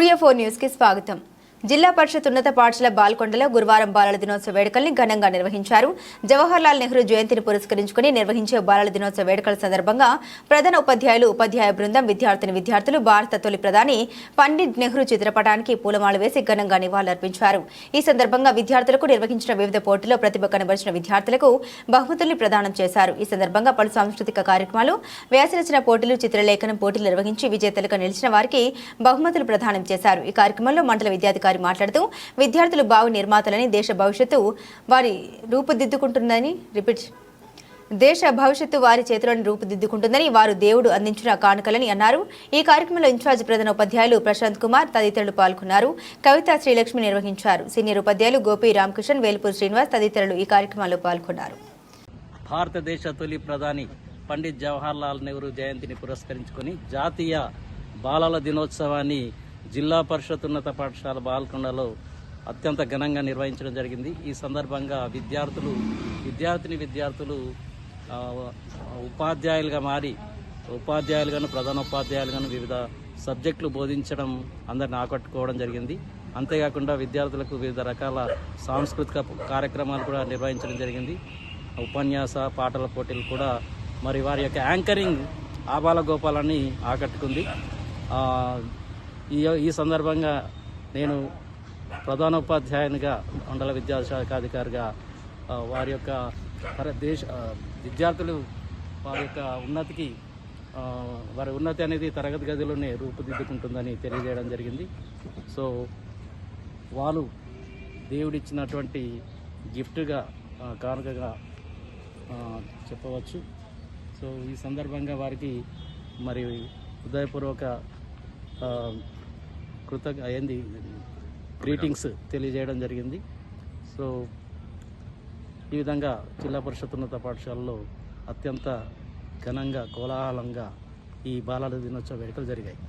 Jio four news కి స్వాగతం జిల్లా పరిషత్ ఉన్నత పాఠశాల బాల్కొండలో గురువారం బాలల దినోత్సవ వేడుకల్ని ఘనంగా నిర్వహించారు. జవహర్లాల్ నెహ్రూ జయంతిని పురస్కరించుకుని నిర్వహించే బాలల దినోత్సవ వేడుకల సందర్భంగా ప్రధాన ఉపాధ్యాయులు ఉపాధ్యాయ బృందం విద్యార్థిని విద్యార్థులు భారత తొలి ప్రధాని పండిట్ నెహ్రూ చిత్రపటానికి పూలమాల వేసి ఘనంగా నివాళులర్పించారు. ఈ సందర్భంగా విద్యార్థులకు నిర్వహించిన వివిధ పోటీల్లో ప్రతిభ కనబరిచిన విద్యార్థులకు బహుమతుల్ని ప్రదానం చేశారు. ఈ సందర్భంగా పలు సాంస్కృతిక కార్యక్రమాలు వ్యాసరచన పోటీలు చిత్రలేఖనం పోటీలు నిర్వహించి విజేతలుగా నిలిచిన వారికి బహుమతులు ప్రదానం చేశారు. ఈ కార్యక్రమంలో మండల విద్యాధికారి మాట్లాడుతూ విద్యార్థులు భావి నిర్మాతలని దేశ భవిష్యత్తు వారి రూపుదిద్దుకుంటుందని రిపీట్ దేశ భవిష్యత్తు వారి చేతిలోని రూపుదిద్దుకుంటుందని వారు దేవుడు అందించిన కానుకలని అన్నారు. ఈ కార్యక్రమంలో ఇన్ఛార్జ్ ప్రధాన ఉపాధ్యాయులు ప్రశాంత్ కుమార్ తదితరులు పాల్గొన్నారు. కవిత శ్రీలక్ష్మి నిర్వహించారు. సీనియర్ ఉపాధ్యాయులు గోపి రామకృష్ణన్ వేల్పూర్ శ్రీనివాస్ తదితరులు ఈ కార్యక్రమంలో పాల్గొన్నారు. భారతదేశ తొలి ప్రధాని పండిత్ జవహర్లాల్ నెహ్రూ జయంతిని పురస్కరించుకొని జాతీయ బాలల దినోత్సవాన్ని జిల్లా పరిషత్ ఉన్నత పాఠశాల బాల్కొండలో అత్యంత ఘనంగా నిర్వహించడం జరిగింది. ఈ సందర్భంగా విద్యార్థులు విద్యార్థిని విద్యార్థులు ఉపాధ్యాయులుగా మారి ఉపాధ్యాయులుగాను ప్రధాన ఉపాధ్యాయులుగాను వివిధ సబ్జెక్టులు బోధించడం అందరిని ఆకట్టుకోవడం జరిగింది. అంతేకాకుండా విద్యార్థులకు వివిధ రకాల సాంస్కృతిక కార్యక్రమాలు కూడా నిర్వహించడం జరిగింది. ఉపన్యాస పాటల పోటీలు కూడా మరి వారి యొక్క యాంకరింగ్ ఆబాల గోపాలని ఆకట్టుకుంది ఈ ఈ సందర్భంగా నేను ప్రధాన ఉపాధ్యాయునిగా మండల విద్యాశాఖాధికారిగా వారి యొక్క దేశ విద్యార్థులు వారి యొక్క ఉన్నతికి వారి ఉన్నతి అనేది తరగతి గదిలోనే రూపుదిద్దుకుంటుందని తెలియజేయడం జరిగింది. సో వాళ్ళు దేవుడిచ్చినటువంటి గిఫ్ట్గా కానుకగా చెప్పవచ్చు. సో ఈ సందర్భంగా వారికి మరి హృదయపూర్వక కృతజ్ఞ ఏంది గ్రీటింగ్స్ తెలియజేయడం జరిగింది. సో ఈ విధంగా జిల్లా పరిషత్ ఉన్నత పాఠశాలలో అత్యంత ఘనంగా కోలాహలంగా ఈ బాలల దినోత్సవ వేడుకలు జరిగాయి.